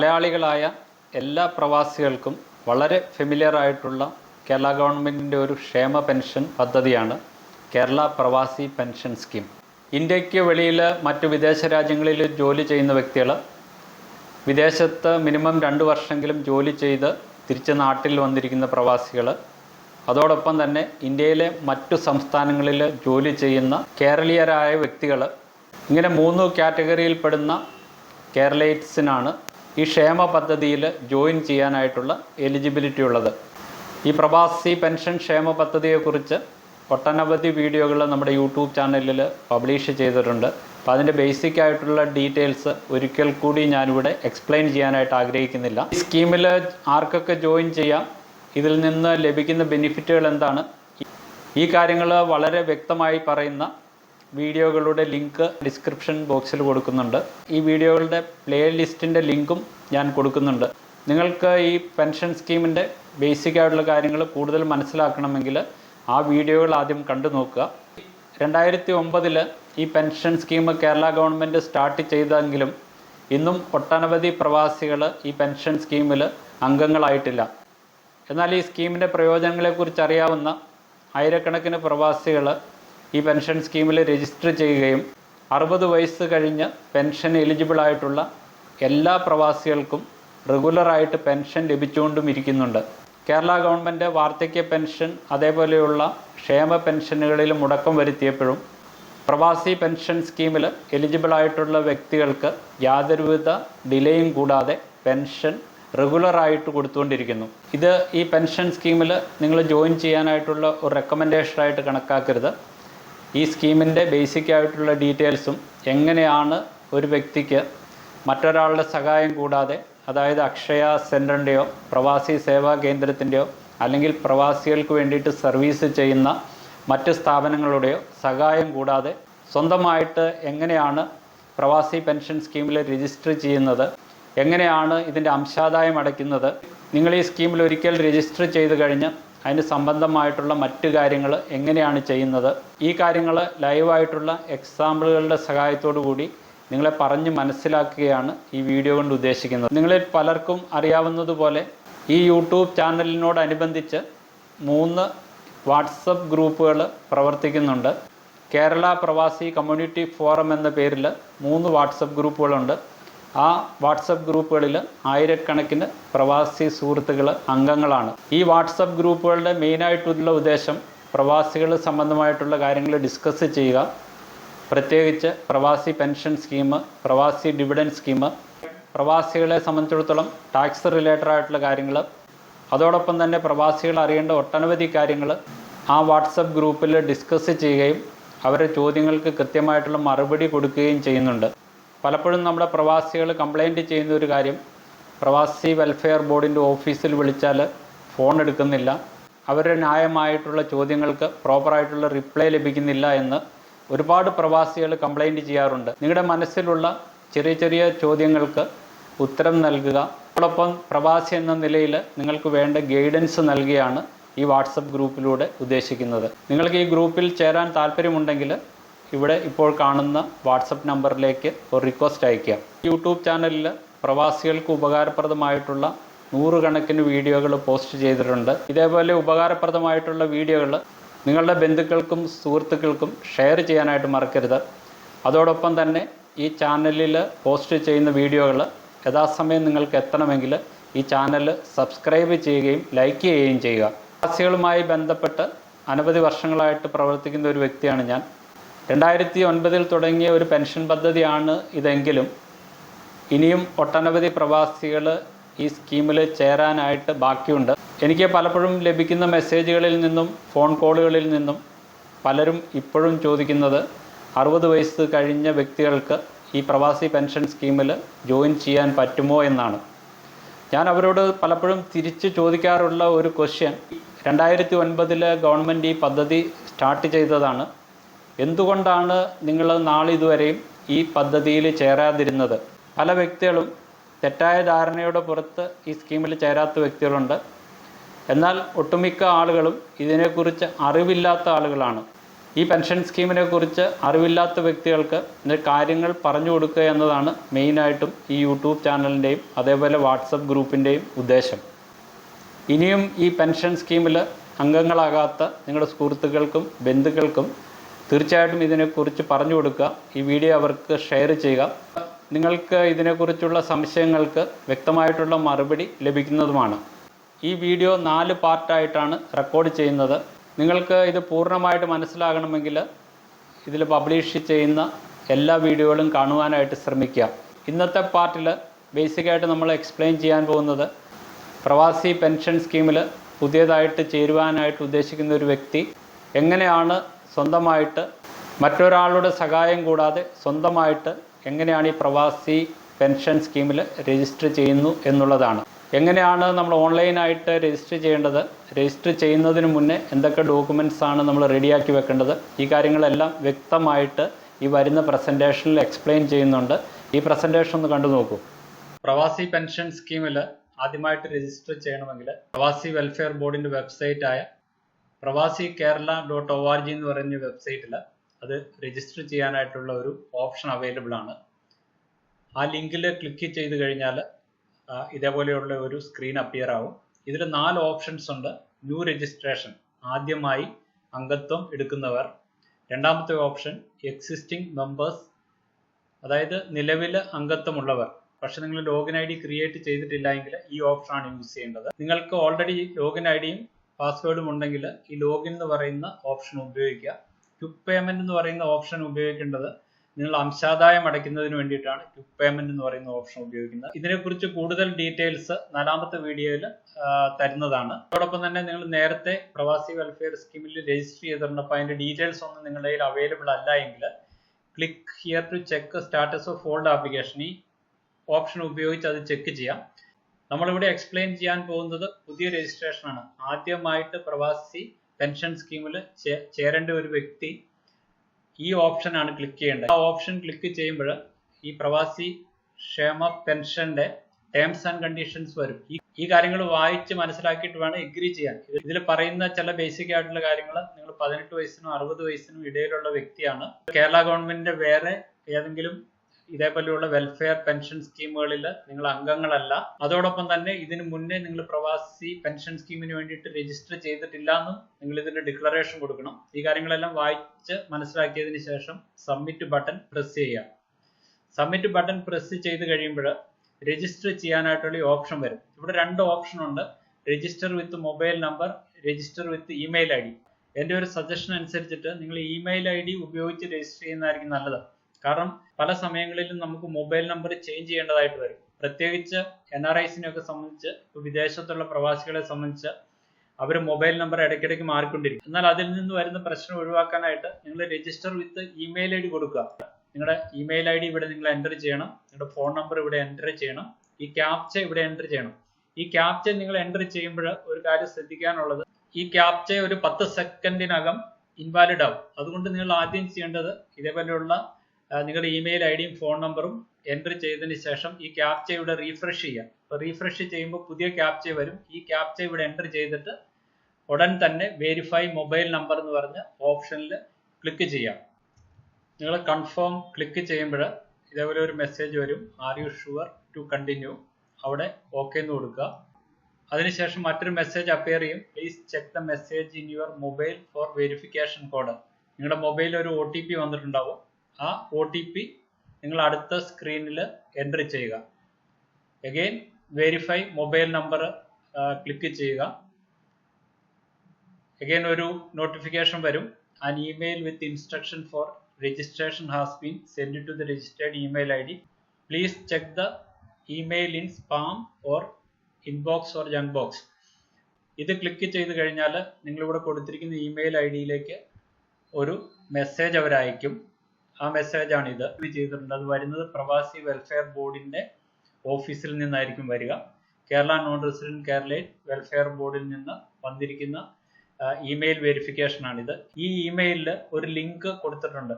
മലയാളികളായ എല്ലാ പ്രവാസികൾക്കും വളരെ ഫെമിലിയർ ആയിട്ടുള്ള കേരള ഗവൺമെന്റിന്റെ ഒരു ക്ഷേമ പെൻഷൻ പദ്ധതിയാണ് കേരള പ്രവാസി പെൻഷൻ സ്കീം. ഇന്ത്യയ്ക്ക് വെളിയിൽ മറ്റ് വിദേശ രാജ്യങ്ങളിൽ ജോലി ചെയ്യുന്ന വ്യക്തികൾ വിദേശത്ത് മിനിമം രണ്ട് വർഷമെങ്കിലും ജോലി ചെയ്ത് തിരിച്ച് നാട്ടിൽ വന്നിരിക്കുന്ന പ്രവാസികൾ അതോടൊപ്പം തന്നെ ഇന്ത്യയിലെ മറ്റു സംസ്ഥാനങ്ങളിൽ ജോലി ചെയ്യുന്ന കേരളീയരായ വ്യക്തികൾ ഇങ്ങനെ മൂന്ന് കാറ്റഗറിയിൽപ്പെടുന്ന കേരളൈറ്റ്സിനാണ് ഈ ക്ഷേമ പദ്ധതിയിൽ ജോയിൻ ചെയ്യാനായിട്ടുള്ള എലിജിബിലിറ്റി ഉള്ളത്. ഈ പ്രവാസി പെൻഷൻ ക്ഷേമ പദ്ധതിയെക്കുറിച്ച് ഒട്ടനവധി വീഡിയോകൾ നമ്മുടെ യൂട്യൂബ് ചാനലിൽ പബ്ലിഷ് ചെയ്തിട്ടുണ്ട്. അപ്പോൾ അതിന്റെ ബേസിക് ആയിട്ടുള്ള ഡീറ്റെയിൽസ് ഒരിക്കൽ കൂടി ഞാനിവിടെ എക്സ്പ്ലെയിൻ ചെയ്യാനായിട്ട് ആഗ്രഹിക്കുന്നില്ല. ഈ സ്കീമിൽ ആർക്കൊക്കെ ജോയിൻ ചെയ്യാം ഇതിൽ നിന്ന് ലഭിക്കുന്ന ബെനിഫിറ്റുകൾ എന്താണ്? ഈ കാര്യങ്ങൾ വളരെ വ്യക്തമായി പറയുന്ന വീഡിയോകളുടെ ലിങ്ക് ഡിസ്ക്രിപ്ഷൻ ബോക്സിൽ കൊടുക്കുന്നുണ്ട്. ഈ വീഡിയോകളുടെ പ്ലേ ലിസ്റ്റിന്റെ ലിങ്കും ഞാൻ കൊടുക്കുന്നുണ്ട്. നിങ്ങൾക്ക് ഈ പെൻഷൻ സ്കീമിന്റെ ബേസിക് ആയിട്ടുള്ള കാര്യങ്ങൾ കൂടുതൽ മനസ്സിലാക്കണമെങ്കിൽ ആ വീഡിയോകൾ ആദ്യം കണ്ടു നോക്കുക. രണ്ടായിരത്തി ഒമ്പതിൽ ഈ pension scheme Kerala government start ചെയ്തെങ്കിലും ഇന്നും ഒട്ടനവധി പ്രവാസികൾ ഈ പെൻഷൻ സ്കീമിൽ അംഗങ്ങളായിട്ടില്ല. എന്നാൽ ഈ സ്കീമിന്റെ പ്രയോജനങ്ങളെക്കുറിച്ച് അറിയാവുന്ന ആയിരക്കണക്കിന് പ്രവാസികൾ ഈ പെൻഷൻ സ്കീമിൽ രജിസ്റ്റർ ചെയ്യുകയും അറുപത് വയസ്സ് കഴിഞ്ഞ് പെൻഷൻ എലിജിബിൾ ആയിട്ടുള്ള എല്ലാ പ്രവാസികൾക്കും റെഗുലറായിട്ട് പെൻഷൻ ലഭിച്ചുകൊണ്ടും ഇരിക്കുന്നുണ്ട്. കേരള ഗവൺമെന്റ് വാർദ്ധക്യ പെൻഷൻ അതേപോലെയുള്ള ക്ഷേമ പെൻഷനുകളിൽ മുടക്കം വരുത്തിയപ്പോഴും പ്രവാസി പെൻഷൻ സ്കീമിൽ എലിജിബിൾ ആയിട്ടുള്ള വ്യക്തികൾക്ക് യാതൊരുവിധ ഡിലേയും കൂടാതെ പെൻഷൻ റെഗുലറായിട്ട് കൊടുത്തുകൊണ്ടിരിക്കുന്നു. ഇത് ഈ പെൻഷൻ സ്കീമിൽ നിങ്ങൾ ജോയിൻ ചെയ്യാനായിട്ടുള്ള ഒരു റെക്കമെൻഡേഷനായിട്ട് കണക്കാക്കരുത്. ഈ സ്കീമിന്റെ ബേസിക് ആയിട്ടുള്ള ഡീറ്റെയിൽസും എങ്ങനെയാണ് ഒരു വ്യക്തിക്ക് മറ്റൊരാളുടെ സഹായം കൂടാതെ അതായത് അക്ഷയ സെന്ററിന്റെയോ പ്രവാസി സേവാ കേന്ദ്രത്തിന്റെയോ അല്ലെങ്കിൽ പ്രവാസികൾക്ക് വേണ്ടിയിട്ട് സർവീസ് ചെയ്യുന്ന മറ്റ് സ്ഥാപനങ്ങളുടെയോ സഹായം കൂടാതെ സ്വന്തമായിട്ട് എങ്ങനെയാണ് പ്രവാസി പെൻഷൻ സ്കീമിൽ രജിസ്റ്റർ ചെയ്യുന്നത് എങ്ങനെയാണ് ഇതിന്റെ അംശാദായം അടയ്ക്കുന്നത് നിങ്ങൾ ഈ സ്കീമിൽ ഒരിക്കൽ രജിസ്റ്റർ ചെയ്ത് കഴിഞ്ഞ് അതിന് സംബന്ധമായിട്ടുള്ള മറ്റു കാര്യങ്ങൾ എങ്ങനെയാണ് ചെയ്യുന്നത്? ഈ കാര്യങ്ങൾ ലൈവായിട്ടുള്ള എക്സാമ്പിളുകളുടെ സഹായത്തോടു കൂടി നിങ്ങളെ പറഞ്ഞ് മനസ്സിലാക്കുകയാണ് ഈ വീഡിയോ കൊണ്ട് ഉദ്ദേശിക്കുന്നത്. നിങ്ങളിൽ പലർക്കും അറിയാവുന്നതുപോലെ ഈ യൂട്യൂബ് ചാനലിനോടനുബന്ധിച്ച് മൂന്ന് വാട്സപ്പ് ഗ്രൂപ്പുകൾ പ്രവർത്തിക്കുന്നുണ്ട്. കേരള പ്രവാസി കമ്മ്യൂണിറ്റി ഫോറം എന്ന പേരിൽ മൂന്ന് വാട്സപ്പ് ഗ്രൂപ്പുകളുണ്ട്. ആ വാട്സപ്പ് ഗ്രൂപ്പുകളിൽ ആയിരക്കണക്കിന് പ്രവാസി സുഹൃത്തുക്കൾ അംഗങ്ങളാണ്. ഈ വാട്സപ്പ് ഗ്രൂപ്പുകളുടെ മെയിനായിട്ടുള്ള ഉദ്ദേശം പ്രവാസികൾ സംബന്ധമായിട്ടുള്ള കാര്യങ്ങൾ ഡിസ്കസ് ചെയ്യുക. പ്രത്യേകിച്ച് പ്രവാസി പെൻഷൻ സ്കീം പ്രവാസി ഡിവിഡൻ സ്കീം പ്രവാസികളെ സംബന്ധിച്ചിടത്തോളം ടാക്സ് റിലേറ്റഡ് ആയിട്ടുള്ള കാര്യങ്ങൾ. അതോടൊപ്പം തന്നെ പ്രവാസികൾ അറിയേണ്ട ഒട്ടനവധി കാര്യങ്ങൾ ആ വാട്സപ്പ് ഗ്രൂപ്പിൽ ഡിസ്കസ് ചെയ്യുകയും അവരുടെ ചോദ്യങ്ങൾക്ക് കൃത്യമായിട്ടുള്ള മറുപടി കൊടുക്കുകയും ചെയ്യുന്നുണ്ട്. പലപ്പോഴും നമ്മുടെ പ്രവാസികൾ കംപ്ലൈന്റ് ചെയ്യുന്ന ഒരു കാര്യം പ്രവാസി വെൽഫെയർ ബോർഡിന്റെ ഓഫീസിൽ വിളിച്ചാൽ ഫോൺ എടുക്കുന്നില്ല. അവരുടെ ന്യായമായിട്ടുള്ള ചോദ്യങ്ങൾക്ക് പ്രോപ്പറായിട്ടുള്ള റിപ്ലൈ ലഭിക്കുന്നില്ല എന്ന് ഒരുപാട് പ്രവാസികൾ കംപ്ലൈന്റ് ചെയ്യാറുണ്ട്. നിങ്ങളുടെ മനസ്സിലുള്ള ചെറിയ ചെറിയ ചോദ്യങ്ങൾക്ക് ഉത്തരം നൽകുക. അതോടൊപ്പം പ്രവാസി എന്ന നിലയിൽ നിങ്ങൾക്ക് വേണ്ട ഗൈഡൻസ് നൽകിയാണ് ഈ വാട്സപ്പ് ഗ്രൂപ്പിലൂടെ ഉദ്ദേശിക്കുന്നത്. നിങ്ങൾക്ക് ഈ ഗ്രൂപ്പിൽ ചേരാൻ താല്പര്യമുണ്ടെങ്കിൽ ഇവിടെ ഇപ്പോൾ കാണുന്ന വാട്സപ്പ് നമ്പറിലേക്ക് ഒരു റിക്വസ്റ്റ് അയക്കുക യൂട്യൂബ് ചാനലിൽ പ്രവാസികൾക്ക് ഉപകാരപ്രദമായിട്ടുള്ള നൂറുകണക്കിന് വീഡിയോകൾ പോസ്റ്റ് ചെയ്തിട്ടുണ്ട്. ഇതേപോലെ ഉപകാരപ്രദമായിട്ടുള്ള വീഡിയോകൾ നിങ്ങളുടെ ബന്ധുക്കൾക്കും സുഹൃത്തുക്കൾക്കും ഷെയർ ചെയ്യാനായിട്ട് മറക്കരുത്. അതോടൊപ്പം തന്നെ ഈ ചാനലിൽ പോസ്റ്റ് ചെയ്യുന്ന വീഡിയോകൾ യഥാസമയം നിങ്ങൾക്ക് എത്തണമെങ്കിൽ ഈ ചാനൽ സബ്സ്ക്രൈബ് ചെയ്യുകയും ലൈക്ക് ചെയ്യുകയും ചെയ്യുക. പ്രവാസികളുമായി ബന്ധപ്പെട്ട് അനവധി വർഷങ്ങളായിട്ട് പ്രവർത്തിക്കുന്ന ഒരു വ്യക്തിയാണ് ഞാൻ. രണ്ടായിരത്തി ഒൻപതിൽ തുടങ്ങിയ ഒരു പെൻഷൻ പദ്ധതിയാണ് ഇതെങ്കിലും. ഇനിയും ഒട്ടനവധി പ്രവാസികൾ ഈ സ്കീമിൽ ചേരാനായിട്ട് ബാക്കിയുണ്ട്. എനിക്ക് പലപ്പോഴും ലഭിക്കുന്ന മെസ്സേജുകളിൽ നിന്നും ഫോൺ കോളുകളിൽ നിന്നും പലരും ഇപ്പോഴും ചോദിക്കുന്നത് അറുപത് വയസ്സ് കഴിഞ്ഞ വ്യക്തികൾക്ക് ഈ പ്രവാസി പെൻഷൻ സ്കീമിൽ ജോയിൻ ചെയ്യാൻ പറ്റുമോ എന്നാണ്. ഞാൻ അവരോട് പലപ്പോഴും തിരിച്ച് ചോദിക്കാറുള്ള ഒരു ക്വസ്റ്റ്യൻ രണ്ടായിരത്തി ഒൻപതിൽ ഗവൺമെന്റ് ഈ പദ്ധതി സ്റ്റാർട്ട് ചെയ്തതാണ്. എന്തുകൊണ്ടാണ് നിങ്ങൾ നാളിതുവരെയും ഈ പദ്ധതിയിൽ ചേരാതിരുന്നത്? പല വ്യക്തികളും തെറ്റായ ധാരണയുടെ പുറത്ത് ഈ സ്കീമിൽ ചേരാത്ത വ്യക്തികളുണ്ട്. എന്നാൽ ഒട്ടുമിക്ക ആളുകളും ഇതിനെക്കുറിച്ച് അറിവില്ലാത്ത ആളുകളാണ്. ഈ പെൻഷൻ സ്കീമിനെ കുറിച്ച് അറിവില്ലാത്ത വ്യക്തികൾക്ക് കാര്യങ്ങൾ പറഞ്ഞു കൊടുക്കുക എന്നതാണ് മെയിനായിട്ടും ഈ യൂട്യൂബ് ചാനലിന്റെയും അതേപോലെ വാട്സപ്പ് ഗ്രൂപ്പിന്റെയും ഉദ്ദേശം. ഇനിയും ഈ പെൻഷൻ സ്കീമിൽ അംഗങ്ങളാകാത്ത നിങ്ങളുടെ സുഹൃത്തുക്കൾക്കും ബന്ധുക്കൾക്കും തീർച്ചയായിട്ടും ഇതിനെക്കുറിച്ച് പറഞ്ഞു കൊടുക്കുക. ഈ വീഡിയോ അവർക്ക് ഷെയർ ചെയ്യുക. നിങ്ങൾക്ക് ഇതിനെക്കുറിച്ചുള്ള സംശയങ്ങൾക്ക് വ്യക്തമായിട്ടുള്ള മറുപടി ലഭിക്കുന്നതുമാണ്. ഈ വീഡിയോ നാല് പാർട്ടായിട്ടാണ് റെക്കോർഡ് ചെയ്യുന്നത്. നിങ്ങൾക്ക് ഇത് പൂർണമായിട്ട് മനസ്സിലാകണമെങ്കിൽ ഇതിൽ പബ്ലിഷ് ചെയ്യുന്ന എല്ലാ വീഡിയോകളും കാണുവാനായിട്ട് ശ്രമിക്കുക. ഇന്നത്തെ പാർട്ടിൽ ബേസിക്കായിട്ട് നമ്മൾ എക്സ്പ്ലെയിൻ ചെയ്യാൻ പോകുന്നത് പ്രവാസി പെൻഷൻ സ്കീമിൽ പുതിയതായിട്ട് ചേരുവാനായിട്ട് ഉദ്ദേശിക്കുന്ന ഒരു വ്യക്തി എങ്ങനെയാണ് സ്വന്തമായിട്ട് മറ്റൊരാളുടെ സഹായം കൂടാതെ സ്വന്തമായിട്ട് എങ്ങനെയാണ് ഈ പ്രവാസി പെൻഷൻ സ്കീമിൽ രജിസ്റ്റർ ചെയ്യുന്നു എന്നുള്ളതാണ്. എങ്ങനെയാണ് നമ്മൾ ഓൺലൈനായിട്ട് രജിസ്റ്റർ ചെയ്യേണ്ടത്? രജിസ്റ്റർ ചെയ്യുന്നതിന് മുന്നേ എന്തൊക്കെ ഡോക്യുമെന്റ്സ് ആണ് നമ്മൾ റെഡിയാക്കി വെക്കേണ്ടത്? ഈ കാര്യങ്ങളെല്ലാം വ്യക്തമായിട്ട് ഈ വരുന്ന പ്രസന്റേഷനിൽ എക്സ്പ്ലെയിൻ ചെയ്യുന്നുണ്ട്. ഈ പ്രസന്റേഷൻ ഒന്ന് കണ്ടു നോക്കൂ. പ്രവാസി പെൻഷൻ സ്കീമിൽ ആദ്യമായിട്ട് രജിസ്റ്റർ ചെയ്യണമെങ്കിൽ പ്രവാസി വെൽഫെയർ ബോർഡിന്റെ വെബ്സൈറ്റായ Pravasi Kerala dot O R G എന്ന് പറയുന്ന വെബ്സൈറ്റിൽ അത് രജിസ്റ്റർ ചെയ്യാനായിട്ടുള്ള ഒരു ഓപ്ഷൻ അവൈലബിൾ ആണ്. ആ ലിങ്കിൽ ക്ലിക്ക് ചെയ്ത് കഴിഞ്ഞാൽ ഇതേപോലെയുള്ള ഒരു സ്ക്രീൻ അപ്പിയർ ആവും. ഇതിൽ നാല് ഓപ്ഷൻസ് ഉണ്ട്. ന്യൂ രജിസ്ട്രേഷൻ ആദ്യമായി അംഗത്വം എടുക്കുന്നവർ. രണ്ടാമത്തെ ഓപ്ഷൻ എക്സിസ്റ്റിംഗ് മെമ്പേഴ്സ് അതായത് നിലവിൽ അംഗത്വമുള്ളവർ. പക്ഷെ നിങ്ങൾ ലോഗിൻ ഐ ഡി ക്രിയേറ്റ് ചെയ്തിട്ടില്ല എങ്കിൽ ഈ ആണ് യൂസ് ചെയ്യേണ്ടത്. നിങ്ങൾക്ക് ഓൾറെഡി ലോഗിൻ ഐ ഡിയും പാസ്വേഡും ഉണ്ടെങ്കിൽ ഈ ലോഗിൻ എന്ന് പറയുന്ന ഓപ്ഷൻ ഉപയോഗിക്കുക. ക്വിക്ക് പേയ്മെന്റ് എന്ന് പറയുന്ന ഓപ്ഷൻ ഉപയോഗിക്കേണ്ടത് നിങ്ങൾ അംശാദായം അടയ്ക്കുന്നതിന് വേണ്ടിയിട്ടാണ് ക്വിക്ക് പേയ്മെന്റ് എന്ന് പറയുന്ന ഓപ്ഷൻ ഉപയോഗിക്കുന്നത്. ഇതിനെക്കുറിച്ച് കൂടുതൽ ഡീറ്റെയിൽസ് നാലാമത്തെ വീഡിയോയിൽ തരുന്നതാണ്. അതോടൊപ്പം തന്നെ നിങ്ങൾ നേരത്തെ പ്രവാസി വെൽഫെയർ സ്കീമിൽ രജിസ്റ്റർ ചെയ്തിട്ടുണ്ട് അപ്പോൾ അതിന്റെ ഡീറ്റെയിൽസ് ഒന്നും നിങ്ങളുടെ കയ്യിൽ അവൈലബിൾ അല്ല എങ്കിൽ click here to check status of old application ഈ ഓപ്ഷൻ ഉപയോഗിച്ച് അത് ചെക്ക് ചെയ്യാം. നമ്മളിവിടെ എക്സ്പ്ലെയിൻ ചെയ്യാൻ പോകുന്നത് പുതിയ രജിസ്ട്രേഷൻ ആണ്. ആദ്യമായിട്ട് പ്രവാസി പെൻഷൻ സ്കീമിൽ ചേരേണ്ട ഒരു വ്യക്തി ഈ ഓപ്ഷൻ ആണ് ക്ലിക്ക് ചെയ്യേണ്ടത്. ആ ഓപ്ഷൻ ക്ലിക്ക് ചെയ്യുമ്പോൾ ഈ പ്രവാസി ക്ഷേമ പെൻഷന്റെ ടേംസ് ആൻഡ് കണ്ടീഷൻസ് വരും. ഈ കാര്യങ്ങൾ വായിച്ച് മനസ്സിലാക്കിയിട്ട് വേണം എഗ്രി ചെയ്യാൻ. ഇതിൽ പറയുന്ന ചില ബേസിക് ആയിട്ടുള്ള കാര്യങ്ങൾ നിങ്ങൾ പതിനെട്ട് വയസ്സിനും അറുപത് വയസ്സിനും ഇടയിലുള്ള വ്യക്തിയാണ്. കേരള ഗവൺമെന്റിന്റെ വേറെ ഏതെങ്കിലും ഇതേപോലെയുള്ള വെൽഫെയർ പെൻഷൻ സ്കീമുകളിൽ നിങ്ങൾ അംഗങ്ങളല്ല. അതോടൊപ്പം തന്നെ ഇതിനു മുന്നേ നിങ്ങൾ പ്രവാസി പെൻഷൻ സ്കീമിന് വേണ്ടിയിട്ട് രജിസ്റ്റർ ചെയ്തിട്ടില്ല എന്നും നിങ്ങൾ ഇതിന്റെ ഡിക്ലറേഷൻ കൊടുക്കണം. ഈ കാര്യങ്ങളെല്ലാം വായിച്ച് മനസ്സിലാക്കിയതിന് ശേഷം സബ്മിറ്റ് ബട്ടൺ പ്രസ് ചെയ്യുക. സബ്മിറ്റ് ബട്ടൺ പ്രസ് ചെയ്ത് കഴിയുമ്പോൾ രജിസ്റ്റർ ചെയ്യാനായിട്ടുള്ള ഓപ്ഷൻ വരും. ഇവിടെ രണ്ട് ഓപ്ഷൻ ഉണ്ട്. Register with mobile number register with email I D. എന്റെ ഒരു സജഷൻ അനുസരിച്ചിട്ട് നിങ്ങൾ ഇമെയിൽ ഐ ഡി ഉപയോഗിച്ച് രജിസ്റ്റർ ചെയ്യുന്നതായിരിക്കും നല്ലത്. കാരണം പല സമയങ്ങളിലും നമുക്ക് മൊബൈൽ നമ്പർ ചേഞ്ച് ചെയ്യേണ്ടതായിട്ട് വരും. പ്രത്യേകിച്ച് എൻ ആർ ഐസിനെയൊക്കെ സംബന്ധിച്ച് വിദേശത്തുള്ള പ്രവാസികളെ സംബന്ധിച്ച് അവർ മൊബൈൽ നമ്പർ ഇടയ്ക്കിടയ്ക്ക് മാറിക്കൊണ്ടിരിക്കും. എന്നാൽ അതിൽ നിന്ന് വരുന്ന പ്രശ്നം ഒഴിവാക്കാനായിട്ട് നിങ്ങൾ register with email I D കൊടുക്കുക. നിങ്ങളുടെ ഇമെയിൽ ഐ ഡി ഇവിടെ നിങ്ങൾ എന്റർ ചെയ്യണം. നിങ്ങളുടെ ഫോൺ നമ്പർ ഇവിടെ എന്റർ ചെയ്യണം. ഈ ക്യാപ്ച ഇവിടെ എന്റർ ചെയ്യണം. ഈ ക്യാപ്ച നിങ്ങൾ എന്റർ ചെയ്യുമ്പോൾ ഒരു കാര്യം ശ്രദ്ധിക്കാനുള്ളത് ഈ ക്യാപ്ച ഒരു പത്ത് സെക്കൻഡിനകം ഇൻവാലിഡ് ആവും. അതുകൊണ്ട് നിങ്ങൾ ആദ്യം ചെയ്യേണ്ടത് ഇതേപോലെയുള്ള നിങ്ങളുടെ ഇമെയിൽ ഐ ഡിയും ഫോൺ നമ്പറും എൻട്രി ചെയ്തതിന് ശേഷം ഈ ക്യാപ്ച ഇവിടെ റീഫ്രഷ് ചെയ്യുക അപ്പോൾ റീഫ്രഷ് ചെയ്യുമ്പോൾ പുതിയ ക്യാപ്ച വരും. ഈ ക്യാപ്ച ഇവിടെ എന്റർ ചെയ്തിട്ട് ഉടൻ തന്നെ വെരിഫൈ മൊബൈൽ നമ്പർ എന്ന് പറഞ്ഞ് ഓപ്ഷനിൽ ക്ലിക്ക് ചെയ്യാം. നിങ്ങൾ കൺഫേം ക്ലിക്ക് ചെയ്യുമ്പോൾ ഇതേപോലെ ഒരു മെസ്സേജ് വരും. Are you sure to continue അവിടെ ഓക്കെ എന്ന് കൊടുക്കുക. അതിനുശേഷം മറ്റൊരു മെസ്സേജ് അപ്പിയർ ചെയ്യും. Please check the message in your mobile for verification code നിങ്ങളുടെ മൊബൈലിൽ ഒരു ഒ ടി പി വന്നിട്ടുണ്ടാവും. ആ ഒ ടി പി നിങ്ങൾ അടുത്ത സ്ക്രീനിൽ എൻട്രി ചെയ്യുക. Again verify mobile number click ചെയ്യുക. എഗെയിൻ ഒരു നോട്ടിഫിക്കേഷൻ വരും. An email with instruction for registration registration has been sent to the registered email id please check the email in spam or inbox or junk box ഇത് click ചെയ്ത് കഴിഞ്ഞാൽ നിങ്ങളിവിടെ കൊടുത്തിരിക്കുന്ന email I ഡിയിലേക്ക് ഒരു message അവരയക്കും. ആ message ആണ് ഇത്. ചെയ്തിട്ടുണ്ട്. അത് വരുന്നത് പ്രവാസി വെൽഫെയർ ബോർഡിന്റെ ഓഫീസിൽ നിന്നായിരിക്കും വരിക. Kerala non resident Keralite welfare ബോർഡിൽ നിന്ന് വന്നിരിക്കുന്ന ഇമെയിൽ വെരിഫിക്കേഷൻ ആണിത്. ഈ ഇമെയിലിൽ ഒരു ലിങ്ക് കൊടുത്തിട്ടുണ്ട്.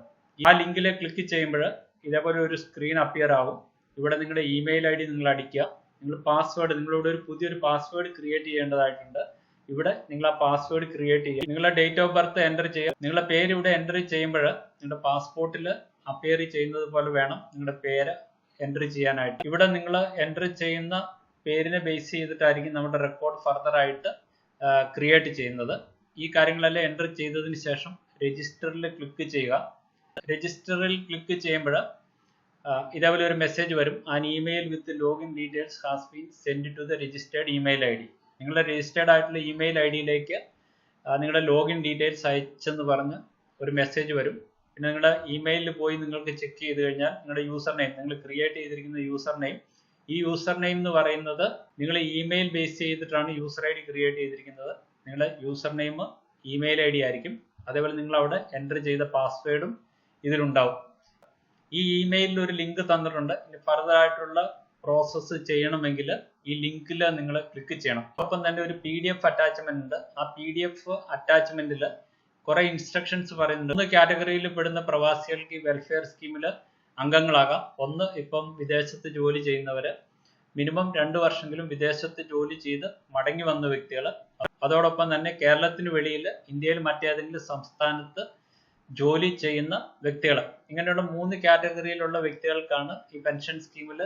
ആ ലിങ്കിൽ ക്ലിക്ക് ചെയ്യുമ്പോൾ ഇതേപോലെ ഒരു സ്ക്രീൻ അപ്പിയർ ആകും ഇവിടെ നിങ്ങളുടെ ഇമെയിൽ ഐ ഡി നിങ്ങൾ അടിക്കുക. നിങ്ങൾ പാസ്വേഡ് നിങ്ങളിവിടെ ഒരു പുതിയൊരു പാസ്വേഡ് ക്രിയേറ്റ് ചെയ്യേണ്ടതായിട്ടുണ്ട്. ഇവിടെ നിങ്ങൾ ആ പാസ്വേഡ് ക്രിയേറ്റ് ചെയ്യുക. നിങ്ങളുടെ ഡേറ്റ് ഓഫ് ബർത്ത് എന്റർ ചെയ്യുക. നിങ്ങളുടെ പേര് ഇവിടെ എന്റർ ചെയ്യുമ്പോൾ നിങ്ങളുടെ പാസ്പോർട്ടിൽ അപ്പിയർ ചെയ്യുന്നത് പോലെ വേണം നിങ്ങളുടെ പേര് എന്റർ ചെയ്യാനായിട്ട്. ഇവിടെ നിങ്ങൾ എന്റർ ചെയ്യുന്ന പേരിനെ ബേസ് ചെയ്തിട്ടായിരിക്കും നമ്മുടെ റെക്കോർഡ് ഫർദർ ആയിട്ട് ക്രിയേറ്റ് ചെയ്യുന്നത്. ഈ കാര്യങ്ങളെല്ലാം എന്റർ ചെയ്തതിന് ശേഷം രജിസ്റ്ററിൽ ക്ലിക്ക് ചെയ്യുക. രജിസ്റ്ററിൽ ക്ലിക്ക് ചെയ്യുമ്പോൾ ഇതേപോലെ ഒരു മെസ്സേജ് വരും. An email with login details has been send to the registered email I D നിങ്ങളുടെ രജിസ്റ്റേർഡ് ആയിട്ടുള്ള ഇമെയിൽ ഐ ഡിയിലേക്ക് നിങ്ങളുടെ ലോഗിൻ ഡീറ്റെയിൽസ് അയച്ചെന്ന് പറഞ്ഞ് ഒരു മെസ്സേജ് വരും. പിന്നെ നിങ്ങളുടെ ഇമെയിലിൽ പോയി നിങ്ങൾക്ക് ചെക്ക് ചെയ്ത് കഴിഞ്ഞാൽ നിങ്ങളുടെ യൂസർ നെയിം നിങ്ങൾ ക്രിയേറ്റ് ചെയ്തിരിക്കുന്ന യൂസർ നെയിം ഈ യൂസർ നെയിം എന്ന് പറയുന്നത് നിങ്ങൾ ഇമെയിൽ ബേസ് ചെയ്തിട്ടാണ് യൂസർ ഐ ഡി ക്രിയേറ്റ് ചെയ്തിരിക്കുന്നത്. നിങ്ങളുടെ user name email I D ആയിരിക്കും. അതേപോലെ നിങ്ങൾ അവിടെ എന്റർ ചെയ്ത പാസ്വേഡും ഇതിലുണ്ടാവും. ഈ ഇമെയിലിൽ ഒരു ലിങ്ക് തന്നിട്ടുണ്ട്. ഫർദർ ആയിട്ടുള്ള പ്രോസസ്സ് ചെയ്യണമെങ്കിൽ ഈ ലിങ്കിൽ നിങ്ങൾ ക്ലിക്ക് ചെയ്യണം. ഒപ്പം തന്നെ ഒരു പി ഡി എഫ് അറ്റാച്ച്മെന്റ് ഉണ്ട്. ആ പി ഡി എഫ് അറ്റാച്ച്മെന്റിൽ കുറെ ഇൻസ്ട്രക്ഷൻസ് പറയുന്നുണ്ട്. ഒന്ന് കാറ്റഗറിയിൽ പെടുന്ന പ്രവാസികൾക്ക് ഈ വെൽഫെയർ സ്കീമിൽ അംഗങ്ങളാകാം. ഒന്ന് ഇപ്പം വിദേശത്ത് ജോലി ചെയ്യുന്നവര് മിനിമം രണ്ട് വർഷമെങ്കിലും വിദേശത്ത് ജോലി ചെയ്ത് മടങ്ങി വന്ന വ്യക്തികൾ അതോടൊപ്പം തന്നെ കേരളത്തിന് വെളിയിൽ ഇന്ത്യയിൽ മറ്റേതെങ്കിലും സംസ്ഥാനത്ത് ജോലി ചെയ്യുന്ന വ്യക്തികൾ ഇങ്ങനെയുള്ള മൂന്ന് കാറ്റഗറിയിലുള്ള വ്യക്തികൾക്കാണ് ഈ പെൻഷൻ സ്കീമിൽ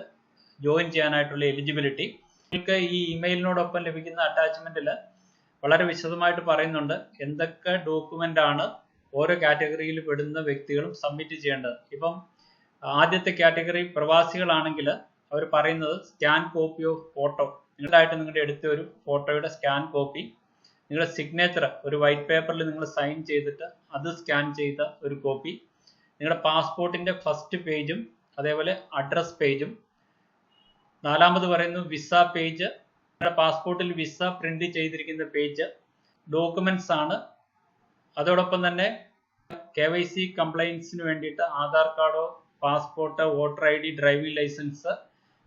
ജോയിൻ ചെയ്യാനായിട്ടുള്ള എലിജിബിലിറ്റി. നിങ്ങൾക്ക് ഈ ഇമെയിലിനോടൊപ്പം ലഭിക്കുന്ന അറ്റാച്ച്മെന്റിൽ വളരെ വിശദമായിട്ട് പറയുന്നുണ്ട് എന്തൊക്കെ ഡോക്യുമെന്റ് ആണ് ഓരോ കാറ്റഗറിയിൽ പെടുന്ന വ്യക്തികളും സബ്മിറ്റ് ചെയ്യേണ്ടത്. ഇപ്പം ആദ്യത്തെ കാറ്റഗറി പ്രവാസികളാണെങ്കിൽ അവർ പറയുന്നത് സ്കാൻ കോപ്പി ഓഫ് ഫോട്ടോ. നിങ്ങളായിട്ട് നിങ്ങളുടെ എടുത്ത ഒരു ഫോട്ടോയുടെ സ്കാൻ കോപ്പി നിങ്ങളുടെ സിഗ്നേച്ചർ ഒരു വൈറ്റ് പേപ്പറിൽ നിങ്ങൾ സൈൻ ചെയ്തിട്ട് അത് സ്കാൻ ചെയ്ത ഒരു കോപ്പി നിങ്ങളുടെ പാസ്പോർട്ടിന്റെ ഫസ്റ്റ് പേജും അതേപോലെ അഡ്രസ് പേജും നാലാമത് പറയുന്നു വിസ പേജ് പാസ്പോർട്ടിൽ വിസ പ്രിന്റ് ചെയ്തിരിക്കുന്ന പേജ് ഡോക്യുമെന്റ്സ് ആണ്. അതോടൊപ്പം തന്നെ കെ വൈ സി കംപ്ലൈൻസിന് വേണ്ടിയിട്ട് ആധാർ കാർഡോ passport voter I D driving license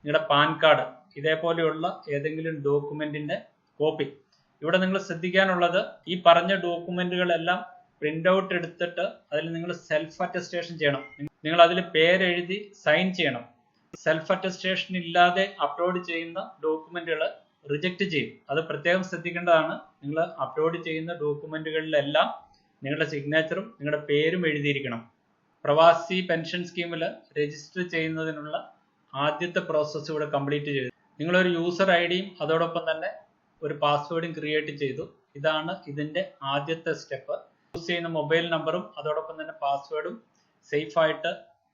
നിങ്ങളുടെ പാൻ കാർഡ് ഇതേപോലെയുള്ള ഏതെങ്കിലും ഡോക്യുമെന്റിന്റെ കോപ്പി ഇവിടെ നിങ്ങൾ ശ്രദ്ധിക്കാനുള്ളത് ഈ പറഞ്ഞ ഡോക്യുമെന്റുകളെല്ലാം പ്രിന്റ് ഔട്ട് എടുത്തിട്ട് അതിൽ നിങ്ങൾ സെൽഫ് അറ്റസ്റ്റേഷൻ ചെയ്യണം. നിങ്ങൾ അതിൽ പേരെഴുതി സൈൻ ചെയ്യണം. സെൽഫ് അറ്റസ്റ്റേഷൻ ഇല്ലാതെ അപ്ലോഡ് ചെയ്യുന്ന ഡോക്യുമെന്റുകൾ റിജക്ട് ചെയ്യും. അത് പ്രത്യേകം ശ്രദ്ധിക്കേണ്ടതാണ്. നിങ്ങൾ അപ്ലോഡ് ചെയ്യുന്ന ഡോക്യുമെന്റുകളിലെല്ലാം നിങ്ങളുടെ സിഗ്നേച്ചറും നിങ്ങളുടെ പേരും എഴുതിയിരിക്കണം. പ്രവാസി പെൻഷൻ സ്കീമിൽ രജിസ്റ്റർ ചെയ്യുന്നതിനുള്ള ആദ്യത്തെ പ്രോസസ്സ് ഇവിടെ കംപ്ലീറ്റ് ചെയ്തു. നിങ്ങളൊരു യൂസർ ഐ ഡിയും അതോടൊപ്പം തന്നെ ഒരു പാസ്വേഡും ക്രിയേറ്റ് ചെയ്തു. ഇതാണ് ഇതിന്റെ ആദ്യത്തെ സ്റ്റെപ്പ് യൂസ് ചെയ്യുന്ന മൊബൈൽ നമ്പറും അതോടൊപ്പം തന്നെ പാസ്വേഡും സേഫായിട്ട്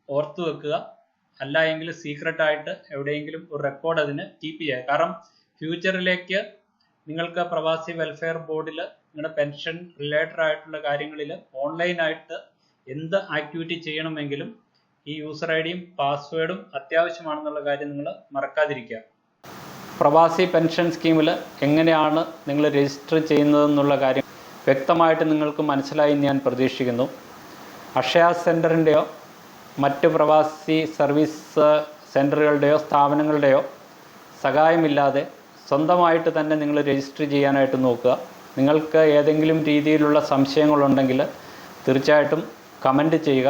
ഓർത്തു വെക്കുക. അല്ല എങ്കിൽ സീക്രട്ട് ആയിട്ട് എവിടെയെങ്കിലും ഒരു റെക്കോർഡ് അതിന് കീപ്പ് ചെയ്യുക. കാരണം ഫ്യൂച്ചറിലേക്ക് നിങ്ങൾക്ക് പ്രവാസി വെൽഫെയർ ബോർഡിൽ നിങ്ങളുടെ പെൻഷൻ റിലേറ്റഡ് ആയിട്ടുള്ള കാര്യങ്ങളിൽ ഓൺലൈനായിട്ട് എന്ത് ആക്ടിവിറ്റി ചെയ്യണമെങ്കിലും ഈ യൂസർ ഐ ഡിയും പാസ്വേഡും അത്യാവശ്യമാണെന്നുള്ള കാര്യം നിങ്ങൾ മറക്കാതിരിക്കുക. പ്രവാസി പെൻഷൻ സ്കീമിൽ എങ്ങനെയാണ് നിങ്ങൾ രജിസ്റ്റർ ചെയ്യുന്നതെന്നുള്ള കാര്യം വ്യക്തമായിട്ട് നിങ്ങൾക്ക് മനസ്സിലായി ഞാൻ പ്രതീക്ഷിക്കുന്നു. അക്ഷയ സെന്ററിന്റെയോ മറ്റ് പ്രവാസി സർവീസ് സെന്ററുകളുടെയോ സ്ഥാപനങ്ങളുടെയോ സഹായമില്ലാതെ സ്വന്തമായിട്ട് തന്നെ നിങ്ങൾ രജിസ്റ്റർ ചെയ്യാനായിട്ട് നോക്കുക. നിങ്ങൾക്ക് ഏതെങ്കിലും രീതിയിലുള്ള സംശയങ്ങളുണ്ടെങ്കിൽ തീർച്ചയായിട്ടും കമന്റ് ചെയ്യുക.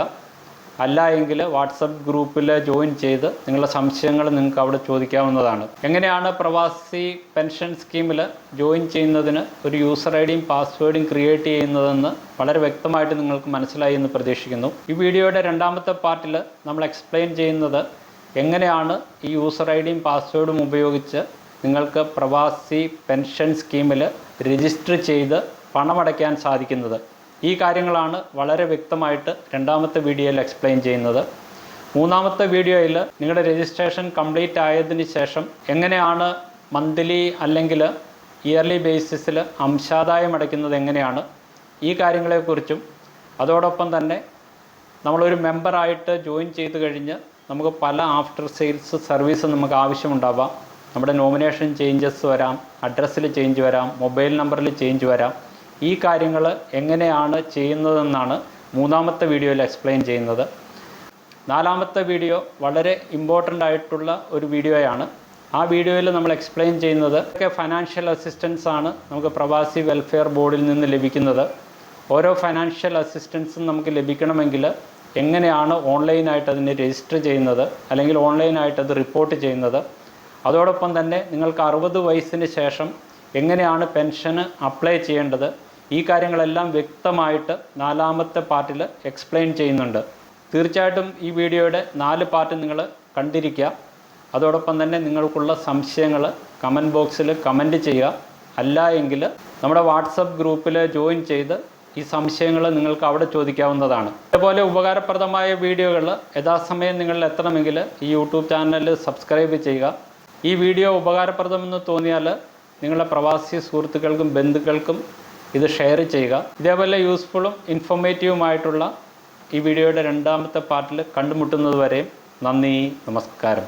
അല്ല എങ്കിൽ വാട്സപ്പ് ഗ്രൂപ്പിൽ ജോയിൻ ചെയ്ത് നിങ്ങളുടെ സംശയങ്ങൾ നിങ്ങൾക്ക് അവിടെ ചോദിക്കാവുന്നതാണ്. എങ്ങനെയാണ് പ്രവാസി പെൻഷൻ സ്കീമിൽ ജോയിൻ ചെയ്യുന്നതിന് ഒരു യൂസർ ഐ ഡിയും പാസ്വേഡും ക്രിയേറ്റ് ചെയ്യുന്നതെന്ന് വളരെ വ്യക്തമായിട്ട് നിങ്ങൾക്ക് മനസ്സിലായി എന്ന് പ്രതീക്ഷിക്കുന്നു. ഈ വീഡിയോയുടെ രണ്ടാമത്തെ പാർട്ടിൽ നമ്മൾ എക്സ്പ്ലെയിൻ ചെയ്യുന്നത് എങ്ങനെയാണ് ഈ യൂസർ ഐ ഡിയും പാസ്വേഡും ഉപയോഗിച്ച് നിങ്ങൾക്ക് പ്രവാസി പെൻഷൻ സ്കീമിൽ രജിസ്റ്റർ ചെയ്ത് പണമടയ്ക്കാൻ സാധിക്കുന്നത്. ഈ കാര്യങ്ങളാണ് വളരെ വ്യക്തമായിട്ട് രണ്ടാമത്തെ വീഡിയോയിൽ എക്സ്പ്ലെയിൻ ചെയ്യുന്നത്. മൂന്നാമത്തെ വീഡിയോയിൽ നിങ്ങളുടെ രജിസ്ട്രേഷൻ കംപ്ലീറ്റ് ആയതിന് ശേഷം എങ്ങനെയാണ് മന്ത്ലി അല്ലെങ്കിൽ ഇയർലി ബേസിസിൽ അംശാദായം അടയ്ക്കുന്നത് എങ്ങനെയാണ് ഈ കാര്യങ്ങളെക്കുറിച്ചും അതോടൊപ്പം തന്നെ നമ്മളൊരു മെമ്പറായിട്ട് ജോയിൻ ചെയ്ത് കഴിഞ്ഞ് നമുക്ക് പല ആഫ്റ്റർ സെയിൽസ് സർവീസ് നമുക്ക് ആവശ്യമുണ്ടാവാം. നമ്മുടെ നോമിനേഷൻ ചേഞ്ചസ് വരാം അഡ്രസ്സിൽ ചേഞ്ച് വരാം മൊബൈൽ നമ്പറിൽ ചേഞ്ച് വരാം ഈ കാര്യങ്ങൾ എങ്ങനെയാണ് ചെയ്യുന്നതെന്നാണ് മൂന്നാമത്തെ വീഡിയോയിൽ എക്സ്പ്ലെയിൻ ചെയ്യുന്നത്. നാലാമത്തെ വീഡിയോ വളരെ ഇമ്പോർട്ടന്റ് ആയിട്ടുള്ള ഒരു വീഡിയോയാണ്. ആ വീഡിയോയിൽ നമ്മൾ എക്സ്പ്ലെയിൻ ചെയ്യുന്നത് ഒക്കെ ഫൈനാൻഷ്യൽ അസിസ്റ്റൻസ് ആണ് നമുക്ക് പ്രവാസി വെൽഫെയർ ബോർഡിൽ നിന്ന് ലഭിക്കുന്നത്. ഓരോ ഫൈനാൻഷ്യൽ അസിസ്റ്റൻസും നമുക്ക് ലഭിക്കണമെങ്കിൽ എങ്ങനെയാണ് ഓൺലൈനായിട്ട് അതിനെ രജിസ്റ്റർ ചെയ്യുന്നത് അല്ലെങ്കിൽ ഓൺലൈനായിട്ട് അത് റിപ്പോർട്ട് ചെയ്യുന്നത്. അതോടൊപ്പം തന്നെ നിങ്ങൾക്ക് അറുപത് വയസ്സിന് ശേഷം എങ്ങനെയാണ് പെൻഷന് അപ്ലൈ ചെയ്യേണ്ടത് ഈ കാര്യങ്ങളെല്ലാം വ്യക്തമായിട്ട് നാലാമത്തെ പാർട്ടിൽ എക്സ്പ്ലെയിൻ ചെയ്യുന്നുണ്ട്. തീർച്ചയായിട്ടും ഈ വീഡിയോയുടെ നാല് പാർട്ട് നിങ്ങൾ കണ്ടിരിക്കുക. അതോടൊപ്പം തന്നെ നിങ്ങൾക്കുള്ള സംശയങ്ങൾ കമന്റ് ബോക്സിൽ കമന്റ് ചെയ്യുക. അല്ല എങ്കിൽ നമ്മുടെ വാട്സപ്പ് ഗ്രൂപ്പിൽ ജോയിൻ ചെയ്ത് ഈ സംശയങ്ങൾ നിങ്ങൾക്ക് അവിടെ ചോദിക്കാവുന്നതാണ്. ഇതുപോലെ ഉപകാരപ്രദമായ വീഡിയോകൾ യഥാസമയം നിങ്ങൾ എത്തണമെങ്കിൽ ഈ യൂട്യൂബ് ചാനൽ സബ്സ്ക്രൈബ് ചെയ്യുക. ഈ വീഡിയോ ഉപകാരപ്രദമെന്ന് തോന്നിയാൽ നിങ്ങളുടെ പ്രവാസി സുഹൃത്തുക്കൾക്കും ബന്ധുക്കൾക്കും ഇത് ഷെയർ ചെയ്യുക. ഇതേപോലെ യൂസ്ഫുള്ളും ഇൻഫോർമേറ്റീവുമായിട്ടുള്ള ഈ വീഡിയോയുടെ രണ്ടാമത്തെ പാർട്ടിൽ കണ്ടുമുട്ടുന്നത് വരെയും നന്ദി നമസ്കാരം.